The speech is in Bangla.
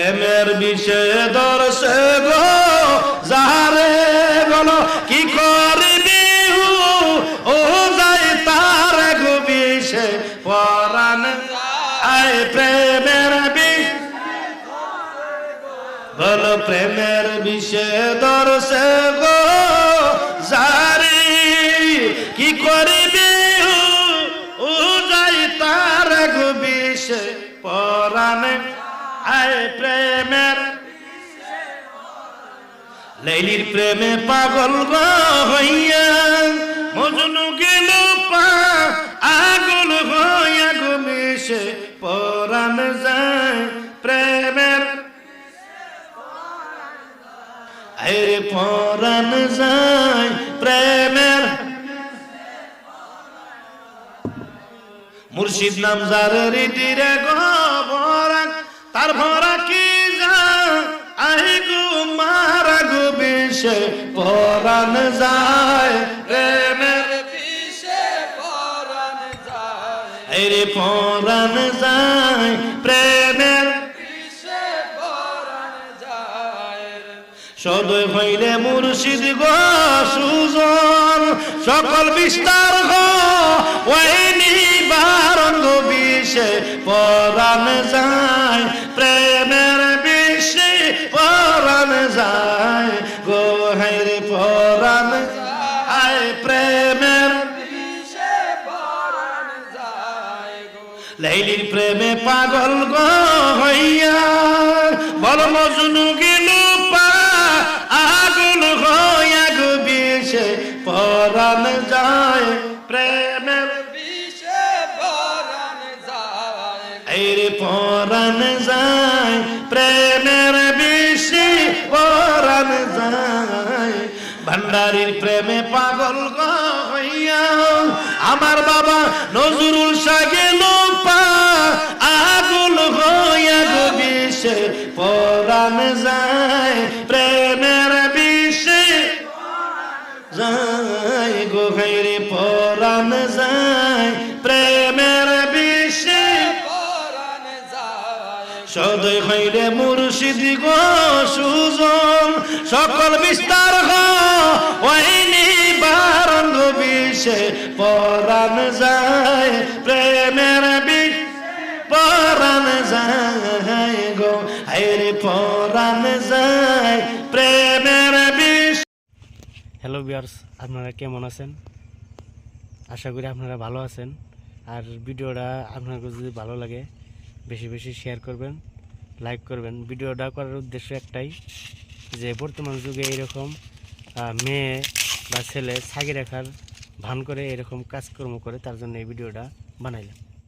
প্রেমের বিষয়ে দর্শে গো, যাহারে গলো কি করবি ও যাই তার গো বিষে পরাণ। আয় প্রেমের বলো, প্রেমের বিষয়ে দর্শে গো যারি কি করবি ও যাই তার গো বিষে পরাণ। আয় প্রেমের লেলির প্রেমে পাগল গো হইয়া, মজনু গেল পা, আগুন হইয়া গো মিশে, পরাণ যায় প্রেমের। আরে পরাণ যায় প্রেমের। মুর্শিদ নাম যার রীতিরে গরান তার ভরা কি যা আই গো, মারা গো বিষে, পরাণ যায়। প্রেমের আরে পরাণ যায়। প্রেমের সদয় হইলে মুর্শিদ গো, সুজন, সকল বিস্তার গো বিষে পরাণ যায়, প্রেমের বিষে পরাণ যায় গো হাইরে পরাণ আয় প্রেমের লাইলির প্রেমে পাগল গো হইয়া বল মজনু গেল আগুন হইয়া গো বিষে পরাণ যায়, প্রেমের পরাণ যায়, প্রেমের বিষে পরাণ যায়। ভান্ডারির প্রেমে পাগল হইয়া আমার বাবা নজরুল সাগেল পা আগুল হইয়া গো বিষে পরাণ যায়, প্রেমের বিষে যায়। গো পরাণ যায় সদয় হইলে মুর্শিদ গো সুজন। সকল বিস্তার গো ওইনি বারণ গো বিষে পরাণ যায়, প্রেমের বিষ পরাণ যায় গো। হাইরে পরাণ যায়, প্রেমের বিষ। হ্যালো বিয়ার্স আপনারা কেমন আছেন? আশা করি আপনারা ভালো আছেন। আর ভিডিওটা আপনাদের যদি ভালো লাগে বেশি বেশি শেয়ার করবেন লাইক করবেন। ভিডিওটা করার উদ্দেশ্য একটাই যে, বর্তমান যুগে এরকম মেয়ে বা ছেলে ছাগি রাখার ভান করে এরকম কাজকর্ম করে তার জন্য এই ভিডিওটা বানাইলাম।